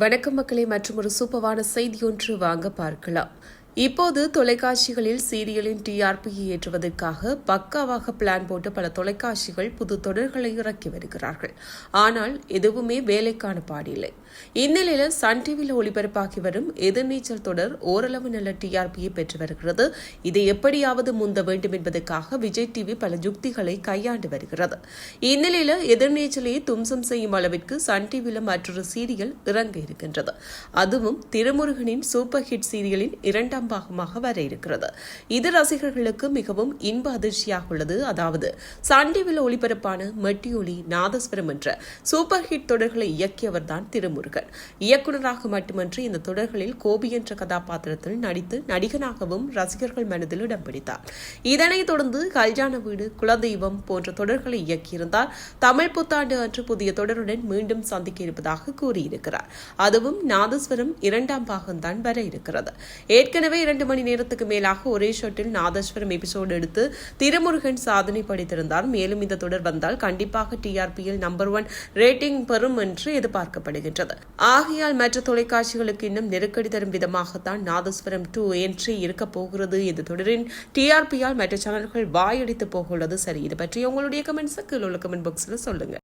வணக்கம் மக்களை மற்றும் ஒரு சூப்பரான செய்தி ஒன்று வாங்க பார்க்கலாம். இப்போது தொலைக்காட்சிகளில் சீரியலின் டிஆர்பியை ஏற்றுவதற்காக பக்காவாக பிளான் போட்டு பல தொலைக்காட்சிகள் புது தொடர்களை இறக்கி வருகிறார்கள். ஆனால் எதுவுமே வேலைக்கான பாடில்லை. இந்நிலையில் சன் டிவியில் ஒளிபரப்பாகி வரும் எதிர்நீச்சல் தொடர் ஓரளவு நல்ல டிஆர்பியை பெற்று வருகிறது. இதை எப்படியாவது முந்த வேண்டும் என்பதற்காக விஜய் டிவி பல யுக்திகளை கையாண்டு வருகிறது. இந்நிலையில் எதிர்நீச்சலை தும்சம் செய்யும் அளவிற்கு சன் டிவியில் மற்றொரு சீரியல் இறங்க இருக்கின்றது. அதுவும் திருமுருகனின் சூப்பர் ஹிட் சீரியலின் இரண்டாம் பாகமாக வர இருக்கிறது இது ரசிகர்களுக்கு மிகவும் இன்ப அதிர்ச்சியாக உள்ளது. அதாவது சண்டிவில் ஒளிபரப்பான மெட்டியொலி நாதஸ்வரம் என்ற சூப்பர் ஹிட் தொடர்களை இயக்கியவர் தான் திருமுருகன். இயக்குநராக மட்டுமன்றி இந்த தொடர்களில் கோபி என்ற கதாபாத்திரத்தில் நடித்து நடிகனாகவும் ரசிகர்கள் மனதில் இடம் பிடித்தார். இதனைத் தொடர்ந்து கல்யாண வீடு குலதெய்வம் போன்ற தொடர்களை இயக்கியிருந்தார். தமிழ் புத்தாண்டு அன்று புதிய தொடருடன் மீண்டும் சந்திக்க இருப்பதாக கூறியிருக்கிறார். அதுவும் நாதஸ்வரம் இரண்டாம் பாகம்தான் வர இருக்கிறது ஏற்கனவே இரண்டு மணி நேரத்துக்கு மேலாக ஒரே ஷோட்டில் நாதஸ்வரம் எபிசோடு எடுத்து திருமுருகன் சாதனை படைத்திருந்தார். மேலும் இந்த தொடர் வந்தால் கண்டிப்பாக டிஆர்பியில் நம்பர் ஒன் ரேட்டிங் பெறும் என்று எதிர்பார்க்கப்படுகின்றது. ஆகையால் மற்ற தொலைக்காட்சிகளுக்கு இன்னும் நெருக்கடி தரும் விதமாகத்தான் நாதஸ்வரம் டூ என்ட்ரி இருக்க போகிறது. இந்த தொடரின் டிஆர்பியால் மற்ற சேனல்கள் வாயடித்து போக உள்ளது சரி இது பற்றி உங்களுடைய கமெண்ட்ஸை கீழே உள்ள கமெண்ட் பாக்ஸில் சொல்லுங்கள்